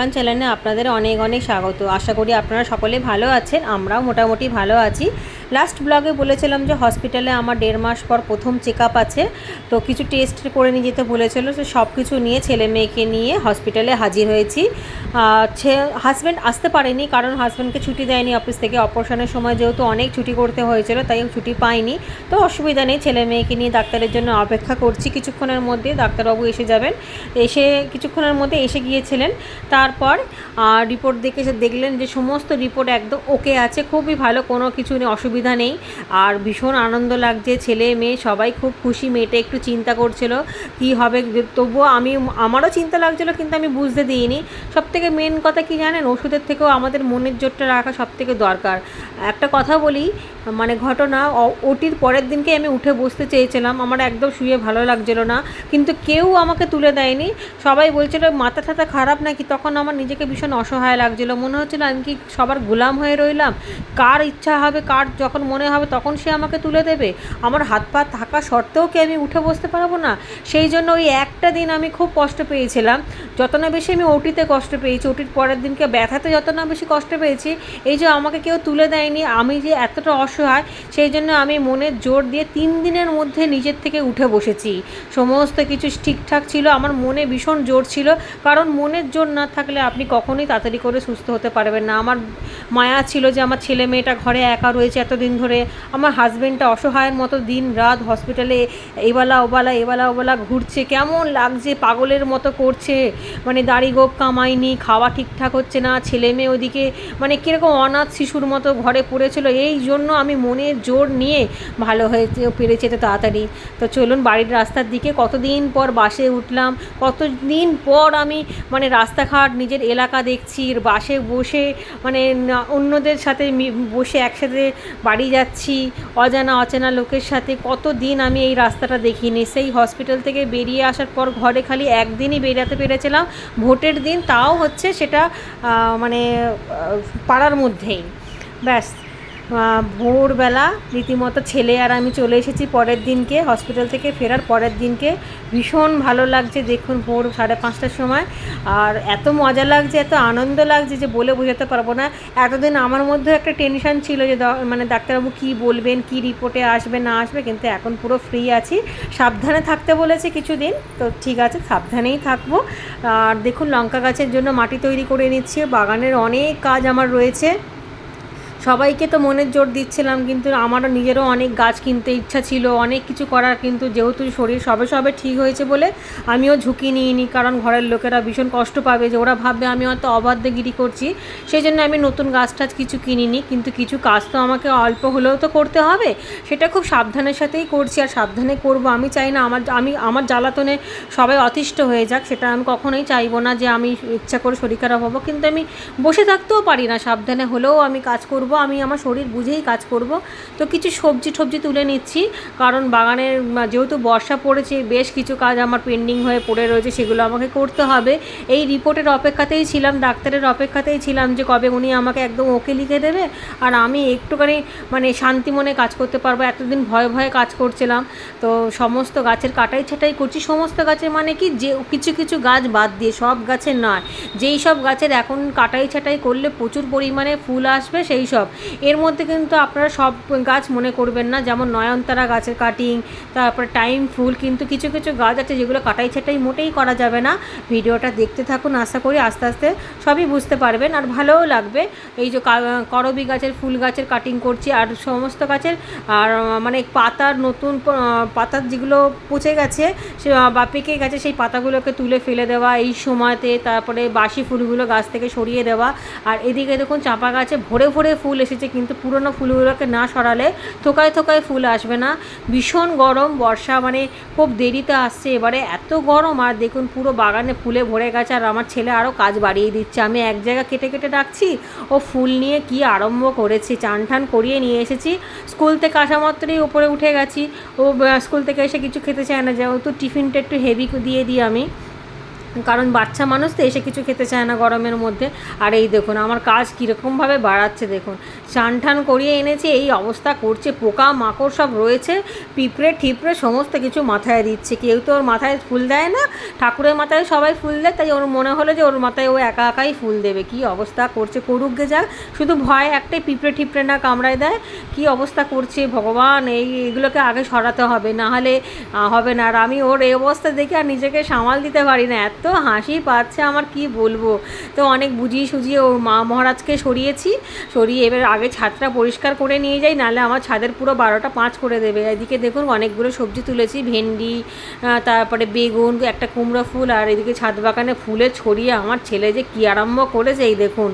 বাগান চ্যানেলে আপনাদের অনেক অনেক স্বাগত। আশা করি আপনারা সকলে ভালো আছেন, আমরাও মোটামুটি ভালো আছি। লাস্ট ব্লগে বলেছিলাম যে হসপিটালে আমার দেড় মাস পর প্রথম চেক আছে। তো কিছু টেস্ট করে নিয়ে যেতে বলেছিল তো সব কিছু নিয়ে ছেলে মেয়েকে নিয়ে হসপিটালে হাজির হয়েছি। হাজব্যান্ড আসতে পারেনি কারণ হাজব্যান্ডকে ছুটি দেয়নি অফিস থেকে। অপারেশনের সময় যেহেতু অনেক ছুটি করতে হয়েছিল, তাই ছুটি পাইনি তো অসুবিধা নেই, ছেলে মেয়েকে নিয়ে ডাক্তারের জন্য অপেক্ষা করছি। কিছুক্ষণের মধ্যে ডাক্তারবাবু এসে যাবেন। এসে কিছুক্ষণের মধ্যে এসে গিয়েছিলেন। তারপর রিপোর্ট দেখে দেখলেন যে সমস্ত রিপোর্ট একদম ওকে আছে। খুবই ভালো, কোনো কিছু নেই অসুবিধা নেই। আর ভীষণ আনন্দ লাগছে, ছেলে, মেয়ে সবাই খুব খুশি, মেয়েটা একটু চিন্তা করছিল কি হবে। তবুও আমি, আমারও চিন্তা লাগছিল কিন্তু আমি বুঝতে দিইনি। সব থেকে মেন কথা কি জানেন? ওষুধের থেকেও আমাদের মনের জোরটা রাখা সব থেকে দরকার। একটা কথা বলি মানে ঘটনা ওটির পরের দিনকে আমি উঠে বসতে চেয়েছিলাম। আমার একদম শুয়ে ভালো লাগছিল না। কিন্তু কেউ আমাকে তুলে দেয়নি। সবাই বলছিল, মাথা ঠাতা খারাপ নাকি? তখন আমার নিজেকে ভীষণ অসহায় লাগছিল। মনে হচ্ছিল আমি কি সবার গোলাম হয়ে রইলাম? কার ইচ্ছা হবে? কার যখন মনে হবে তখন সে আমাকে তুলে দেবে। আমার হাত পা থাকা সত্ত্বেও কি আমি উঠে বসতে পারব না? সেই জন্য ওই একটা দিন আমি খুব কষ্ট পেয়েছিলাম। যত না বেশি আমি ওটিতে কষ্ট পেয়েছি, ওটির পরের দিনকে ব্যথাতে যত না বেশি কষ্ট পেয়েছি, এই যে আমাকে কেউ তুলে দেয়নি, আমি যে এতটা অসহায়, সেই জন্য আমি মনের জোর দিয়ে তিন দিনের মধ্যে নিজের থেকে উঠে বসেছি। সমস্ত কিছু ঠিকঠাক ছিল, আমার মনে ভীষণ জোর ছিল, কারণ মনের জোর না থাকলে আপনি কখনোই তাড়াতাড়ি করে সুস্থ হতে পারবেন না। আমার মায়া ছিল যে আমার ছেলে মেয়েটা ঘরে একা রয়েছে এতদিন ধরে আমার হাজব্যান্ডটা অসহায়ের মতো দিন রাত হসপিটালে এবেলা ওবেলা এবেলা ওবেলা ঘুরছে। কেমন লাগছে? পাগলের মতো করছে। মানে দাড়ি গোপ কামায়নি, খাওয়া ঠিকঠাক হচ্ছে না, ছেলে মেয়ে ওদিকে মানে কীরকম অনাথ শিশুর মতো ঘরে পড়েছিল। এই জন্য আমি মনের জোর নিয়ে ভালো হয়েছে, পেরেছে তো তাড়াতাড়ি। তো চলুন বাড়ির রাস্তার দিকে কতদিন পর বাসে উঠলাম, কতদিন পর আমি মানে রাস্তাঘাট, নিজের এলাকা দেখছি, বাসে বসে মানে অন্যদের সাথে বসে একসাথে বাড়ি যাচ্ছি, অজানা অচেনা লোকের সাথে কত দিন আমি এই রাস্তাটা দেখিনি। সেই হসপিটাল থেকে বেরিয়ে আসার পর ঘরে খালি একদিনই বেরাতে পেরেছিলাম। ভোটের দিন তাও হচ্ছে সেটা মানে পাড়ার মধ্যেই। ব্যাস। ভোরবেলা রীতিমতো ছেলে আর আমি চলে এসেছি পরের দিনকে হসপিটাল থেকে ফেরার পরের দিনকে। ভীষণ ভালো লাগছে দেখুন ভোর সাড়ে পাঁচটার সময়। আর এত মজা লাগছে, এত আনন্দ লাগছে যে বলে বোঝাতে পারব না। এতদিন আমার মধ্যে একটা টেনশান ছিল যে মানে ডাক্তারবাবু কী বলবেন, কী রিপোর্টে আসবে, না আসবে, কিন্তু এখন পুরো ফ্রি আছি। সাবধানে থাকতে বলেছে কিছুদিন, তো ঠিক আছে, সাবধানেই থাকব। আর দেখুন লঙ্কা গাছের জন্য মাটি তৈরি করে নিচ্ছি, বাগানের অনেক কাজ আমার রয়েছে। সবাইকে তো মনের জোর দিচ্ছিলাম, কিন্তু আমারও নিজেরও অনেক গাছ কিনতে ইচ্ছা ছিল, অনেক কিছু করার, কিন্তু যেহেতু শরীর সবে সবে ঠিক হয়েছে বলে আমিও ঝুঁকি নিইনি, কারণ ঘরের লোকেরা ভীষণ কষ্ট পাবে যে ওরা ভাববে আমি হয়তো অবাধ্যগিরি করছি। সেই জন্য আমি নতুন গাছ টাছ কিছু কিনিনি, কিন্তু কিছু কাজ তো আমাকে অল্প হলেও তো করতে হবে। সেটা খুব সাবধানের সাথেই করছি, আর সাবধানে করব, আমি চাই না আমার, আমি, আমার জ্বালাতনে সবাই অতিষ্ঠ হয়ে যাক, সেটা আমি কখনোই চাইব না যে আমি ইচ্ছা করে শরীর খারাপ হব, কিন্তু আমি বসে থাকতেও পারি না, সাবধানে হলেও আমি কাজ করব। করব, আমি আমার শরীর বুঝেই কাজ করব। তো কিছু সবজি টবজি তুলে নিচ্ছি, কারণ বাগানের যেহেতু বর্ষা পড়েছে, বেশ কিছু কাজ আমার পেন্ডিং হয়ে পড়ে রয়েছে, সেগুলো আমাকে করতে হবে। এই রিপোর্টের অপেক্ষাতেই ছিলাম, ডাক্তারের অপেক্ষাতেই ছিলাম যে কবে উনি আমাকে একদম ওকে লিখে দেবে, আর আমি একটুখানি মানে শান্তি মনে কাজ করতে পারব। এতদিন ভয়ে ভয়ে কাজ করছিলাম, তো সমস্ত গাছের কাটাই ছাটাই করছি। সমস্ত গাছের মানে কি? যে, কিছু কিছু গাছ বাদ দিয়ে, সব গাছের নয়। যেই সব গাছের এখন কাটাই ছাটাই করলে প্রচুর পরিমাণে ফুল আসবে, সেই সব সব এর মধ্যে কিন্তু আপনারা সব গাছ মনে করবেন না, যেমন নয়নতারা গাছের কাটিং তারপরে টাইম ফুল, কিন্তু কিছু কিছু গাছ আছে যেগুলো কাটাই ছাটাই মোটেই করা যাবে না। ভিডিওটা দেখতে থাকুন, আশা করি আস্তে আস্তে সবই বুঝতে পারবেন। আর ভালোও লাগবে, এই যে করবি গাছের, ফুল গাছের কাটিং করছি, আর সমস্ত গাছের, আর মানে পাতার নতুন পাতার যেগুলো পচে গেছে, সে বা পেকে গেছে, সেই পাতাগুলোকে তুলে ফেলে দেওয়া, এই সময়তে তারপরে বাসি ফুলগুলো গাছ থেকে সরিয়ে দেওয়া। আর এদিকে দেখুন, চাপা গাছে ভরে ভরে ফুল ফুল এসেছে, কিন্তু পুরনো ফুলগুলোকে না সরালে থোকায় থোকায় ফুল আসবে না। ভীষণ গরম, বর্ষা মানে খুব দেরিতে আসছে। এবারে এত গরম, আর দেখুন পুরো বাগানে ফুলে ভরে গেছে। আর আমার ছেলে আরও কাজ বাড়িয়ে দিচ্ছে। আমি এক জায়গা কেটে কেটে রাখছি। ও ফুল নিয়ে কি আরম্ভ করেছি? চান ঠান করিয়ে নিয়ে এসেছি। স্কুল থেকে আসা মাত্রই ওপরে উঠে গেছি। ও স্কুল থেকে এসে কিছু খেতে চায় না। যেহেতু টিফিনটা একটু হেভি দিয়ে দিই আমি। কারণ বাচ্চা মানুষ তো এসে কিছু খেতে চায় না গরমের মধ্যে। আর এই দেখুন, আমার কাজ কীরকমভাবে বাড়াচ্ছে দেখুন। চান টান করিয়ে এনেছি, এই অবস্থা করছে, পোকা, মাকড় সব রয়েছে, পিঁপড়ে, ঠিপড়ে সমস্ত কিছু মাথায় দিচ্ছে। কেউ তো ওর মাথায় ফুল দেয় না, ঠাকুরের মাথায় সবাই ফুল দেয়, তাই ওর মনে হলো যে ওর মাথায় ও একা একাই ফুল দেবে। কি অবস্থা করছে, করুক গে যাক। শুধু ভয় একটাই, পিঁপড়ে ঠিপড়ে না কামড়ায় দেয়। কি অবস্থা করছে ভগবান, এই এগুলোকে আগে সরাতে হবে, না হলে হবে না। আর আমি ওর এই অবস্থা দেখে আর নিজেকে সামাল দিতে পারি না। এত হাসি পাচ্ছে, আমার কি বলব? তো অনেক বুঝিয়ে সুঝিয়ে ওর মা মহারাজকে সরিয়েছি, সরিয়ে এবার আগে ছাদটা পরিষ্কার করে নিয়ে যাই, নাহলে আমার ছাদের পুরো বারোটা পাঁচ করে দেবে। এদিকে দেখুন অনেকগুলো সবজি তুলেছি, ভেন্ডি তারপরে বেগুন, একটা কুমড়ো ফুল, আর এদিকে ছাদ বাগানে ফুলে ছড়িয়ে আমার ছেলে যে কী আরম্ভ করেছে, এই দেখুন।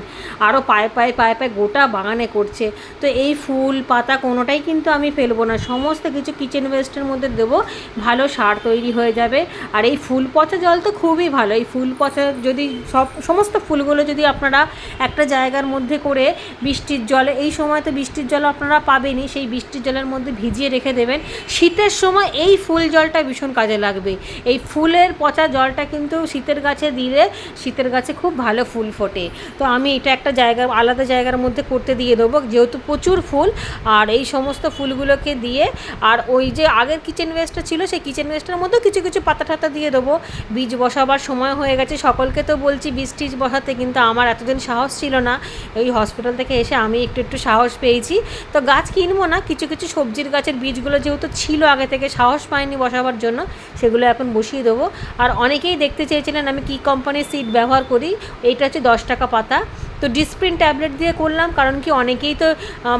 আরও পায়ে পায়ে পায়ে পায়ে গোটা বাগানে করছে। তো এই ফুল পাতা কোনোটাই কিন্তু আমি ফেলব না, সমস্ত কিছু কিচেন ওয়েস্টের মধ্যে দেবো, ভালো সার তৈরি হয়ে যাবে। আর এই ফুল পচা জল তো খুবই ভালো। এই ফুল পচা যদি সব, সমস্ত ফুলগুলো যদি আপনারা একটা জায়গার মধ্যে করে বৃষ্টির জলে, এই সময় তো বৃষ্টির জল আপনারা পাবেনই, সেই বৃষ্টির জলের মধ্যে ভিজিয়ে রেখে দেবেন। শীতের সময় এই ফুল জলটা ভীষণ কাজে লাগবে। এই ফুলের পচা জলটা কিন্তু শীতের গাছে দিলে শীতের গাছে খুব ভালো ফুল ফোটে। তো আমি এটা একটা জায়গা, আলাদা জায়গার মধ্যে করতে দিয়ে দেবো। যেহেতু প্রচুর ফুল, আর এই সমস্ত ফুলগুলোকে দিয়ে, আর ওই যে আগের কিচেন ওয়েস্টটা ছিল, সেই কিচেন ওয়েস্টের মধ্যেও কিছু কিছু পাতা টাতা দিয়ে দেবো। বীজ বসাবার সময় হয়ে গেছে। সকলকে তো বলছি টিজ বসাতে, কিন্তু আমার এতদিন সাহস ছিল না। ওই হসপিটাল থেকে এসে আমি একটু একটু সাহস পেয়েছি। তো গাছ কিনবো না, কিছু কিছু সবজির গাছের বীজগুলো যেহেতু ছিল আগে থেকে, সাহস পায়নি বসাবার জন্য, সেগুলো এখন বসিয়ে দেবো। আর অনেকেই দেখতে চেয়েছিলেন আমি কী কোম্পানির সিট ব্যবহার করি, এইটা হচ্ছে দশ টাকা পাতা। তো ডিসপ্রিন ট্যাবলেট দিয়ে করলাম, কারণ কি অনেকেই তো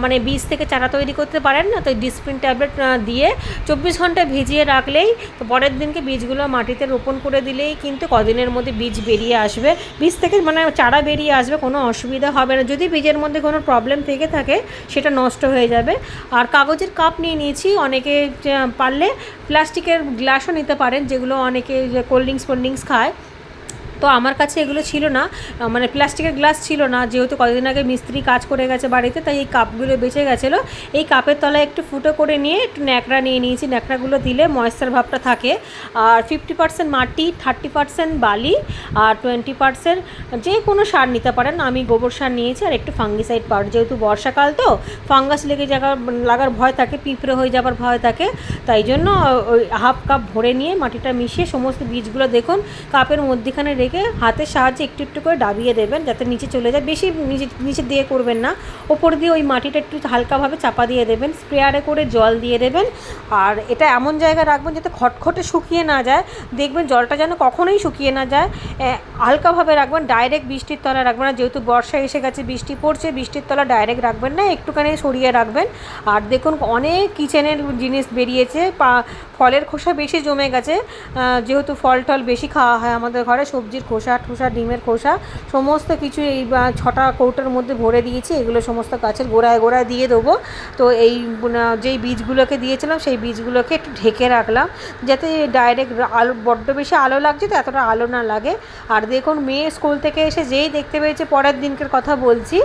মানে বীজ থেকে চারা তৈরি করতে পারেন না, তো ডিসপ্রিন ট্যাবলেট দিয়ে চব্বিশ ঘণ্টা ভিজিয়ে রাখলেই, তো পরের দিনকে বীজগুলো মাটিতে রোপণ করে দিলেই কিন্তু কদিনের মধ্যে বীজ বেরিয়ে আসবে। বীজ থেকে মানে চারা বেরিয়ে আসবে, কোনো অসুবিধা হবে না। যদি বীজের মধ্যে কোনো প্রবলেম থেকে থাকে, সেটা নষ্ট হয়ে যাবে। আর কাগজের কাপ নিয়ে নিয়েছি, অনেকে পারলে প্লাস্টিকের গ্লাসও নিতে পারেন, যেগুলো অনেকে কোল্ড ড্রিঙ্কস কোল্ড ড্রিঙ্কস খায়। তো আমার কাছে এগুলো ছিল না। মানে প্লাস্টিকের গ্লাস ছিল না, যেহেতু কদিন আগে মিস্ত্রি কাজ করে গেছে বাড়িতে, তাই এই কাপগুলো বেঁচে গেছিল। এই কাপের তলায় একটু ফুটো করে নিয়ে একটু ন্যাকড়া নিয়ে নিয়েছি। ন্যাকড়াগুলো দিলে ময়েশ্চার ভাবটা থাকে। আর ফিফটি পার্সেন্ট মাটি থার্টি পার্সেন্ট বালি আর টোয়েন্টি পার্সেন্ট যে কোনো সার নিতে পারেন। আমি গোবর সার নিয়েছি আর একটু ফাঙ্গিসাইড পাউডার যেহেতু বর্ষাকাল তো ফাঙ্গাস লেগে যাওয়ার লাগার ভয় থাকে, পিঁপড়ে হয়ে যাবার ভয় থাকে। তাই জন্য ওই হাফ কাপ ভরে নিয়ে মাটিটা মিশিয়ে সমস্ত বীজগুলো দেখুন, কাপের মধ্যেখানে রেখে হাতের সাহায্যে একটু একটু করে ডাবিয়ে দেবেন, যাতে নিচে চলে যায়। বেশি নিচে নিচে দিয়ে করবেন না। ওপর দিয়ে ওই মাটিটা একটু হালকাভাবে চাপা দিয়ে দেবেন, স্প্রেয়ারে করে জল দিয়ে দেবেন। আর এটা এমন জায়গায় রাখবেন যাতে খটখটে শুকিয়ে না যায়। দেখবেন জলটা যেন কখনোই শুকিয়ে না যায়। হালকাভাবে রাখবেন, ডাইরেক্ট বৃষ্টির তলায় রাখবেন না। যেহেতু বর্ষা এসে গেছে, বৃষ্টি পড়ছে, বৃষ্টির তলা ডাইরেক্ট রাখবেন না, একটুখানি সরিয়ে রাখবেন। আর দেখুন, অনেক কিচেনের জিনিস বেরিয়েছে, পা ফলের খোসা বেশি জমে গেছে যেহেতু ফল টল বেশি খাওয়া হয় আমাদের ঘরে, সবজির খোসা ঠোসা ডিমের খোসা, সমস্ত কিছু এই ছটা কৌটোর মধ্যে ভরে দিয়েছি, এগুলো সমস্ত গাছের গোড়ায় গোড়ায় দিয়ে দেবো। তো এই যেই বীজগুলোকে দিয়েছিলাম, সেই বীজগুলোকে একটু ঢেকে রাখলাম, যাতে ডাইরেক্ট আলো, বড্ড বেশি আলো লাগছে তো এতটা আলো না লাগে। আর দেখুন, মেয়ে স্কুল থেকে এসে যেই দেখতে পেয়েছে, পরের দিনকের কথা বলছি,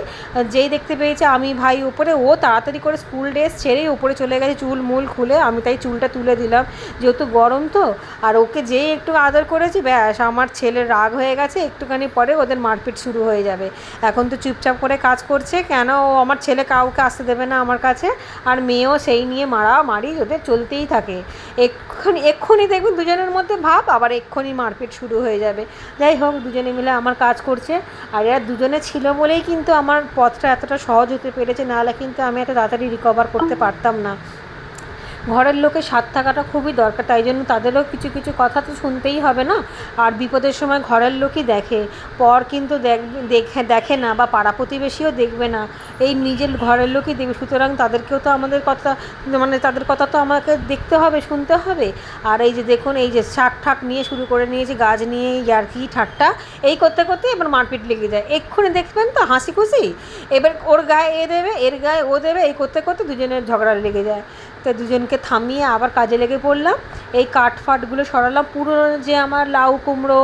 যেই দেখতে পেয়েছে আমি ভাই উপরে, ও তাড়াতাড়ি করে স্কুল ড্রেস ছেড়েই উপরে চলে গেছে, চুল মুল খুলে, আমি তাই চুলটা তুলে দিলাম। যেহেতু গরম তো, আর ওকে যেই একটু আদর করেছি, ব্যাস, আমার ছেলের রাগ হয়ে গেছে, একটুখানি পরে ওদের মারপিট শুরু হয়ে যাবে। এখন তো চুপচাপ করে কাজ করছে, কেন ও আমার ছেলে কাউকে আসতে দেবে না আমার কাছে? আর মেয়েও সেই নিয়ে মারা মারি ওদের চলতেই থাকে। এক্ষুনি এক্ষুনি দেখবেন দুজনের মধ্যে ভাব, আবার এক্ষুনি মারপিট শুরু হয়ে যাবে। যাই হোক, দুজনে মিলে আমার কাজ করছে। আর এরা দুজনে ছিল বলেই কিন্তু আমার পথটা এতটা সহজ হতে পেরেছে, নাহলে কিন্তু আমি এত তাড়াতাড়ি রিকভার করতে পারতাম না। ঘরের লোকের সাথ থাকাটা খুবই দরকার, তাই জন্য তাদেরও কিছু কিছু কথা তো শুনতেই হবে না। আর বিপদের সময় ঘরের লোকই দেখে, পর কিন্তু দেখ- দেখে দেখে না বা পাড়া প্রতিবেশীও দেখবে না। এই নিজের ঘরের লোকই দেখবে, সুতরাং তাদেরকেও তো আমাদের কথা মানে তাদের কথা তো আমাকে দেখতে হবে, শুনতে হবে। আর এই যে দেখুন, এই যে শাক ঠাক নিয়ে শুরু করে নিয়েছে, গাছ নিয়ে ইয়ার্কি ঠাট্টা, এই করতে করতে এবার মারপিট লেগে যায়। এক্ষুনি দেখবেন তো হাসি খুশি? এবার ওর গায়ে এ দেবে, এর গায়ে ও দেবে, এই করতে করতে দুজনের ঝগড়া লেগে যায়। তো দুজনকে থামিয়ে আবার কাজে লেগে পড়লাম। এই কাঠ ফাটগুলো সরালাম পুরো যে আমার লাউ কুমড়ো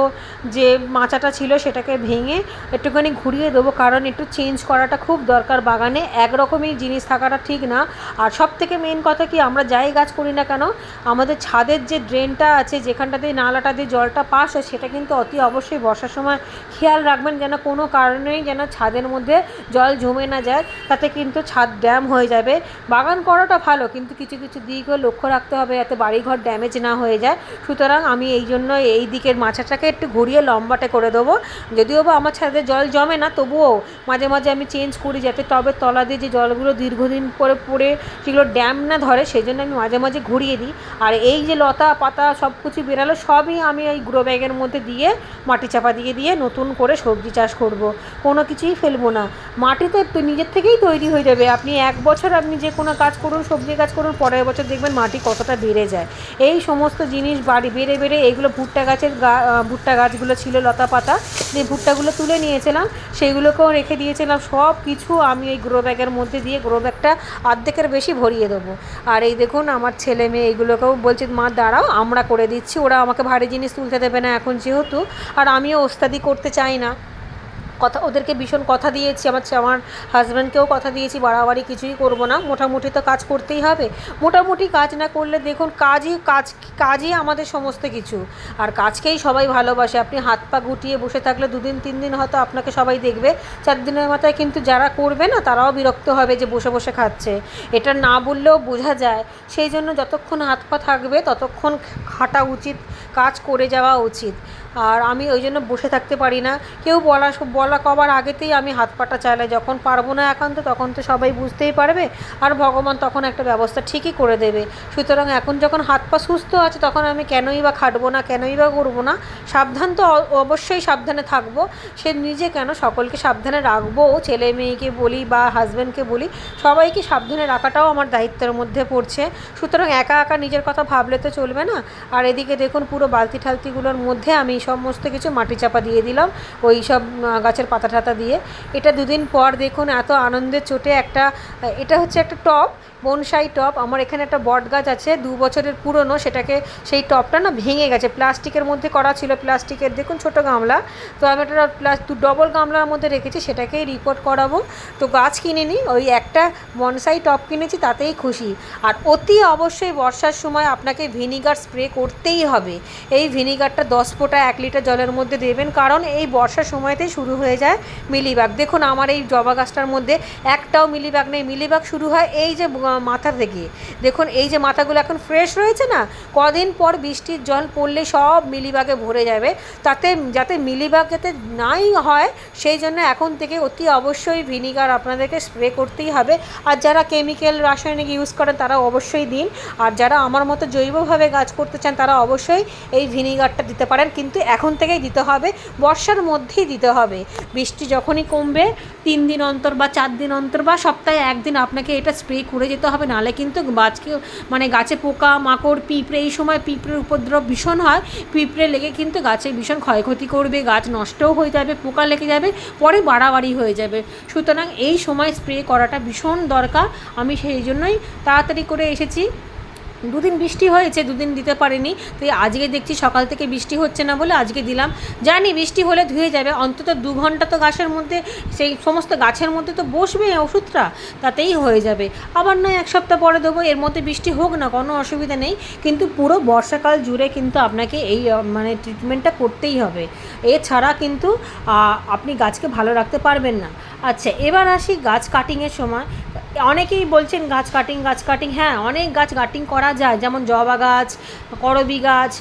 যে মাচাটা ছিল সেটাকে ভেঙে একটুখানি ঘুরিয়ে দেবো, কারণ একটু চেঞ্জ করাটা খুব দরকার বাগানে। একরকমই জিনিস থাকাটা ঠিক না। আর সব থেকে মেন কথা কি, আমরা যাই গাছ করি না কেন, আমাদের ছাদের যে ড্রেনটা আছে, যেখানটাতে নালাটা দিয়ে জলটা পাস হয়, সেটা কিন্তু অতি অবশ্যই বর্ষার সময় খেয়াল রাখবেন যেন কোনো কারণেই যেন ছাদের মধ্যে জল জমে না যায়, তাতে কিন্তু ছাদ ড্যাম হয়ে যাবে। বাগান করাটা ভালো, কিন্তু কিছু কিছু কিছু দিকও লক্ষ্য রাখতে হবে যাতে বাড়িঘর ড্যামেজ না হয়ে যায়। সুতরাং আমি এই জন্য এই দিকের মাচাটাকে একটু ঘুরিয়ে লম্বাটে করে দেবো। যদিও বা আমার ছাদে জল জমে না, তবুও মাঝে মাঝে আমি চেঞ্জ করি যাতে টবের তলা দিয়ে যে জলগুলো দীর্ঘদিন পরে পড়ে সেগুলো ড্যাম না ধরে সেই জন্য আমি মাঝে মাঝে ঘুরিয়ে দিই। আর এই যে লতা, পাতা সব কিছু বেরালো, সবই আমি এই গ্রো ব্যাগের মধ্যে দিয়ে মাটি চাপা দিয়ে দিয়ে নতুন করে সবজি চাষ করব। কোনো কিছুই ফেলব না। মাটি তো নিজের থেকেই তৈরি হয়ে যাবে। আপনি এক বছর আপনি যে কোনো কাজ করুন, সবজি কাজ করুন পরের বছর দেখবেন মাটি কতটা বেড়ে যায়। এই সমস্ত জিনিস বাড়ি বেড়ে বেড়ে এইগুলো ভুট্টা গাছের গা ভুট্টা গাছগুলো ছিল, লতা পাতা। যে ভুট্টাগুলো তুলে নিয়েছিলাম সেইগুলোকেও রেখে দিয়েছিলাম। সব কিছু আমি এই গ্রো ব্যাগের মধ্যে দিয়ে গ্রো ব্যাগটা অর্ধেকের বেশি ভরিয়ে দেবো। আর এই দেখুন, আমার ছেলে মেয়ে এইগুলোকেও বলছে, মা, দাঁড়াও, আমরা করে দিচ্ছি। ওরা আমাকে ভারী জিনিস তুলতে দেবে না এখন যেহেতু। আর আমিও ওস্তাদি করতে চাই না। কথা, ওদেরকে ভীষণ কথা দিয়েছি, আমার আমার হাজব্যান্ডকেও কথা দিয়েছি, বাড়াবাড়ি কিছুই করব না, মোটামুটি তো কাজ করতেই হবে। মোটামুটি কাজ না করলে দেখুন, কাজই, কাজ, কাজই আমাদের সমস্ত কিছু। আর কাজকেই সবাই ভালোবাসে, আপনি হাত পা গুটিয়ে বসে থাকলে দুদিন, তিন দিন হয়তো আপনাকে সবাই দেখবে, চার দিনের মাথায় কিন্তু যারা করবে না, তারাও বিরক্ত হবে যে বসে বসে খাচ্ছে। এটা না বললেও বোঝা যায়, সেই জন্য যতক্ষণ হাত পা থাকবে, ততক্ষণ খাটা উচিত, কাজ করে যাওয়া উচিত। আর আমি ওই জন্য বসে থাকতে পারি না। কেউ বলা বলা কবার আগেতেই আমি হাত পাটা চালাই, যখন পারব না একান্ত তখন তো সবাই বুঝতেই পারবে। আর ভগবান তখন একটা ব্যবস্থা ঠিকই করে দেবে। সুতরাং এখন যখন হাত পা সুস্থ আছে, তখন আমি কেনই বা খাটবো না, কেনই বা করব না? সাবধান তো অবশ্যই সাবধানে থাকব। সে নিজে কেন সকলকে সাবধানে রাখব? ছেলে মেয়েকে বলি বা হাজব্যান্ডকে বলি, সবাইকে সাবধানে রাখাটাও আমার দায়িত্বের মধ্যে পড়ছে। সুতরাং একা একা নিজের কথা ভাবলে তো চলবে না। আর এদিকে দেখুন পুরো বালতি ঠালতিগুলোর মধ্যে আমি সমস্ত কিছু মাটি চাপা দিয়ে দিলাম, ওই সব গাছের পাতা টাতা দিয়ে। এটা দুদিন পর দেখুন এত আনন্দের চোটে একটা, এটা হচ্ছে একটা টপ বনসাই টপ। আমার এখানে একটা বট গাছ আছে, দু বছরের পুরনো, সেটাকে সেই টপটা না ভেঙে গেছে। প্লাস্টিকের মধ্যে করা ছিল প্লাস্টিকের, দেখুন ছোট গামলা। তো আমি একটা প্লাস ডবল গামলার মধ্যে রেখেছি, সেটাকেই রিপোর্ট করাবো। তো গাছ কিনিনি ওই একটা বনসাই টপ কিনেছি, তাতেই খুশি। আর অতি অবশ্যই বর্ষার সময় আপনাকে ভিনিগার স্প্রে করতেই হবে। এই ভিনিগারটা দশ ফোঁটা এক লিটার জলের মধ্যে দেবেন, কারণ এই বর্ষার সময়তেই শুরু হয়ে যায় মিলিবাগ। দেখুন আমার এই জবা গাছটার মধ্যে একটাও মিলিবাগ নেই। মিলিবাগ শুরু হয় এই যে মাথা থেকে দেখুন, এই যে মাথাগুলো এখন ফ্রেশ রয়েছে না, কদিন পর বৃষ্টির জল পড়লে সব মিলিবাগে ভরে যাবে। তাতে, যাতে মিলিবাগ যাতে নাই হয়, সেই জন্য এখন থেকে অতি অবশ্যই ভিনিগার আপনাদেরকে স্প্রে করতেই হবে। আর যারা কেমিক্যাল রাসায়নিক ইউজ করেন, তারা অবশ্যই দিন। আর যারা আমার মতো জৈবভাবে গাছ করতে চান, তারা অবশ্যই এই ভিনিগারটা দিতে পারেন। কিন্তু এখন থেকেই দিতে হবে, বর্ষার মধ্যেই দিতে হবে। বৃষ্টি যখনই কমবে তিন দিন অন্তর বা চার দিন অন্তর বা সপ্তাহে একদিন আপনাকে এটা স্প্রে করে যেতে হবে। নাহলে কিন্তু গাছকে মানে গাছে পোকা, মাকড়, পিঁপড়ে, এই সময় পিঁপড়ের উপদ্রব ভীষণ হয়। পিঁপড়ে লেগে কিন্তু গাছে ভীষণ ক্ষয়ক্ষতি করবে, গাছ নষ্টও হয়ে যাবে, পোকা লেগে যাবে, পরে বাড়াবাড়ি হয়ে যাবে। সুতরাং এই সময় স্প্রে করাটা ভীষণ দরকার। আমি সেই জন্যই তাড়াতাড়ি করে এসেছি। দুদিন বৃষ্টি হয়েছে, দুদিন দিতে পারিনি। তো আজকে দেখছি সকাল থেকে বৃষ্টি হচ্ছে না বলে আজকে দিলাম। জানি বৃষ্টি হলে ধুয়ে যাবে, অন্তত দু ঘণ্টা তো গাছের মধ্যে, সেই সমস্ত গাছের মধ্যে তো বসবে ওষুধটা, তাতেই হয়ে যাবে। আবার নয়, এক সপ্তাহ পরে দেবো, এর মধ্যে বৃষ্টি হোক না, কোনো অসুবিধা নেই। কিন্তু পুরো বর্ষাকাল জুড়ে কিন্তু আপনাকে এই মানে ট্রিটমেন্টটা করতেই হবে। এছাড়া কিন্তু আপনি গাছকে ভালো রাখতে পারবেন না। আচ্ছা এবার আসি গাছ কাটিংয়ের সময়। অনেকেই বলছেন গাছ কাটিং গাছ কাটিং। হ্যাঁ অনেক গাছ কাটিং করা যায়, যেমন জবা গাছ, করবি গাছ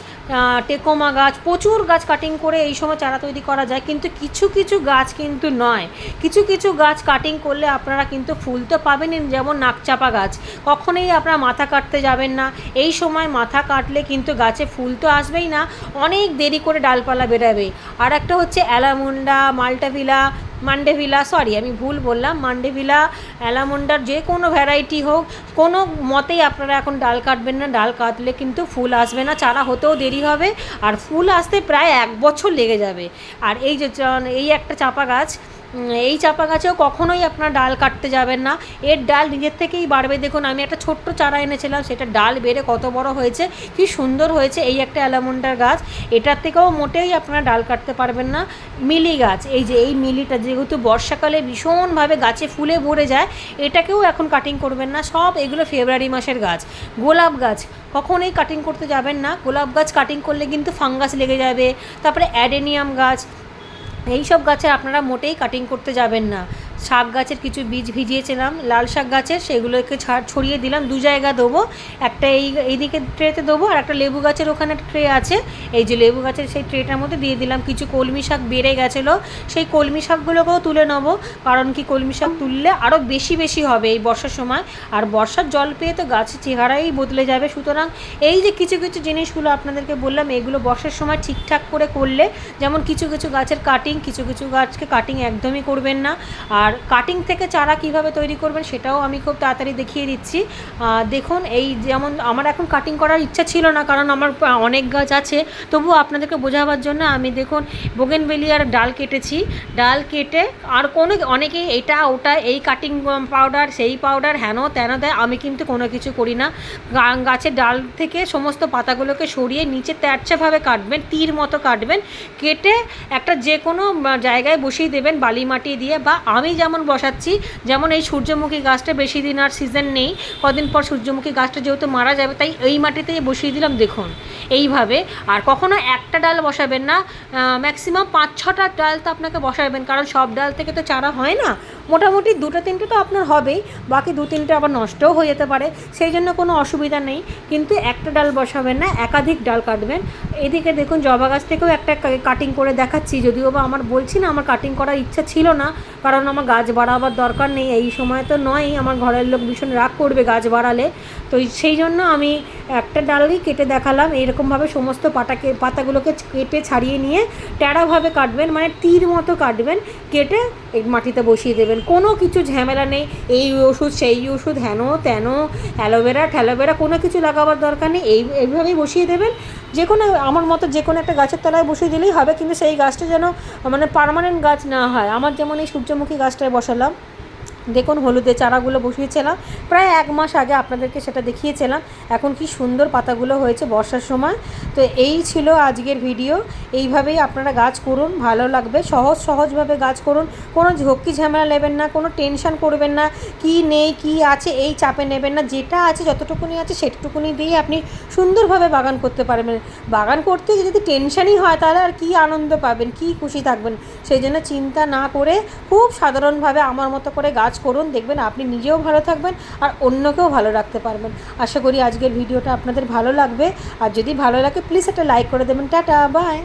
টেকোমা গাছ, প্রচুর গাছ কাটিং করে এই সময় চারা তৈরি করা যায়। কিন্তু কিছু কিছু গাছ কিন্তু নয়। কিছু কিছু গাছ কাটিং করলে আপনারা কিন্তু ফুল তো পাবেনই, যেমন নাকচাপা গাছ। কখনোই আপনারা মাথা কাটতে যাবেন না। এই সময় মাথা কাটলে কিন্তু গাছে ফুল তো আসবেই না। অনেক দেরি করে ডালপালা বেরাবে। আর একটা হচ্ছে অ্যালামুন্ডা, মাল্টাভিলা মান্ডেভিলা সরি আমি ভুল বললাম, মান্ডেভিলা, অ্যালামন্ডার, যে কোনো ভ্যারাইটি হোক, কোনো মতেই আপনারা এখন ডাল কাটবেন না, ডাল কাটলে কিন্তু ফুল আসবে না, চারা হতেও দেরি হবে, আর ফুল আসতে প্রায় এক বছর লেগে যাবে। আর এই যে, এই একটা চাপা গাছ এই চাপা গাছেও কখনোই আপনার ডাল কাটতে যাবেন না। এর ডাল নিজের থেকেই বাড়বে। দেখুন, আমি একটা ছোট্ট চারা এনেছিলাম, সেটা ডাল বেড়ে কত বড় হয়েছে, কি সুন্দর হয়েছে এই একটা অ্যালামন্ডার গাছ। এটার থেকেও মোটেই আপনারা ডাল কাটতে পারবেন না। মিলি গাছ, এই যে এই মিলিটা যেহেতু বর্ষাকালে ভীষণভাবে গাছে ফুলে ভরে যায়, এটাকেও এখন কাটিং করবেন না। সব এগুলো ফেব্রুয়ারি মাসের গাছ। গোলাপ গাছ, কখনোই কাটিং করতে যাবেন না। গোলাপ গাছ কাটিং করলে কিন্তু ফাঙ্গাস লেগে যাবে। তারপরে অ্যাডেনিয়াম গাছ এই সব গাছের আপনারা মোটেই কাটিং করতে যাবেন না। শাক গাছের কিছু বীজ ভিজিয়েছিলাম, লাল শাক গাছের সেগুলোকে ছাড় ছড়িয়ে দিলাম, দু জায়গা দেবো, একটা এই, এইদিকে ট্রেতে দেবো আর একটা লেবু গাছের ওখানে ট্রে আছে। এই যে লেবু গাছের সেই ট্রেটার মধ্যে দিয়ে দিলাম কিছু কলমি শাক বেড়ে গেছিল, সেই কলমি শাকগুলোকেও তুলে নেব, কারণ কি কলমি শাক তুললে আরও বেশি বেশি হবে এই বর্ষার সময়। আর বর্ষার জল পেয়ে তো গাছের চেহারাই বদলে যাবে। সুতরাং এই যে কিছু কিছু জিনিসগুলো আপনাদেরকে বললাম, এগুলো বর্ষার সময় ঠিকঠাক করে করলে যেমন কিছু কিছু গাছের কাটিং কিছু কিছু গাছকে কাটিং একদমই করবেন না। আর কাটিং থেকে চারা কীভাবে তৈরি করবেন সেটাও আমি খুব তাড়াতাড়ি দেখিয়ে দিচ্ছি। দেখুন, এই যেমন আমার এখন কাটিং করার ইচ্ছা ছিল না, কারণ আমার অনেক গাছ আছে। তবুও আপনাদেরকে বোঝাবার জন্য আমি দেখুন বোগেনভেলিয়ার ডাল কেটেছি। ডাল কেটে আর কোনো, অনেকেই এটা, ওটা, এই কাটিং পাউডার সেই পাউডার হেন তেন দেয়, আমি কিন্তু কোনো কিছু করি না। গাছের ডাল থেকে সমস্ত পাতাগুলোকে সরিয়ে নিচে তেরচাভাবে কাটবেন, তীর মতো কাটবেন। কেটে একটা যে কোনো জায়গায় বসিয়ে দেবেন বালি মাটি দিয়ে বা আমি যেমন বসাচ্ছি, যেমন এই সূর্যমুখী গাছটা বেশি দিন আর সিজন নেই, কদিন পর সূর্যমুখী গাছটা যেহেতু মারা যাবে, তাই এই মাটিতেই বসিয়ে দিলাম, দেখুন। এইভাবে, আর কখনো একটা ডাল বসাবেন না ম্যাক্সিমাম পাঁচ ছটা ডাল তো আপনাকে বসাবেন, কারণ সব ডাল থেকে তো চারা হয় না। মোটামুটি দুটো তিনটে তো আপনার হবেই, বাকি দু তিনটে আবার নষ্টও হয়ে যেতে পারে, সেই জন্য কোনো অসুবিধা নেই। কিন্তু একটা ডাল বসাবেন না, একাধিক ডাল কাটবেন। এদিকে দেখুন জবা গাছ থেকেও একটা কাটিং করে দেখাচ্ছি, যদিও বা আমার বলছি না, আমার কাটিং করার ইচ্ছা ছিল না, কারণ আমার গাছ বাড়াবার দরকার নেই। এই সময় তো নয় আমার ঘরের লোক ভীষণ রাগ করবে গাছ বাড়ালে। তো সেই জন্য আমি একটা ডালই কেটে দেখালাম। এরকমভাবে সমস্ত পাতাকে পাতাগুলোকে কেটে ছাড়িয়ে নিয়ে ট্যাড়াভাবে কাটবেন মানে তীর মতো কাটবেন, কেটে এই মাটিতে বসিয়ে দেবেন। কোনো কিছু ঝামেলা নেই। এই ওষুধ, সেই ওষুধ, হেন তেন, অ্যালোভেরা ট্যালোভেরা কোনো কিছু লাগাবার দরকার নেই। এই এইভাবেই বসিয়ে দেবেন। যে কোনো আমার মতো যে কোনো একটা গাছের তলায় বসিয়ে দিলেই হবে, কিন্তু সেই গাছটা যেন মানে পার্মানেন্ট গাছ না হয়। আমার যেমন এই সূর্যমুখী গাছটায় বসালাম। দেখুন, হলুদের চারাগুলো বসিয়েছিলাম। প্রায় এক মাস আগে আপনাদেরকে সেটা দেখিয়েছিলাম। এখন কি সুন্দর পাতাগুলো হয়েছে বর্ষার সময়। তো এই ছিল আজকের ভিডিও। এইভাবেই আপনারা গাছ করুন, ভালো লাগবে। সহজ, সহজভাবে গাছ করুন। কোনো ঝক্কি ঝামেলা নেবেন না, কোনো টেনশন করবেন না, কি নেই, কি আছে, এই চাপে নেবেন না। যেটা আছে, যতটুকুনি আছে, সেটুকুনি দিয়ে আপনি সুন্দরভাবে বাগান করতে পারবেন। বাগান করতে যদি টেনশনই হয়, তাহলে আর কি আনন্দ পাবেন, কি খুশি থাকবেন? সেই জন্য চিন্তা না করে, খুব সাধারণভাবে আমার মতো করে গাছ করুন, দেখবেন আপনি নিজেও ভালো থাকবেন আর অন্যকেও ভালো রাখতে পারবেন। আশা করি আজকের ভিডিওটা আপনাদের ভালো লাগবে। আর যদি ভালো লাগে প্লিজ একটা লাইক করে দেবেন। Tata bye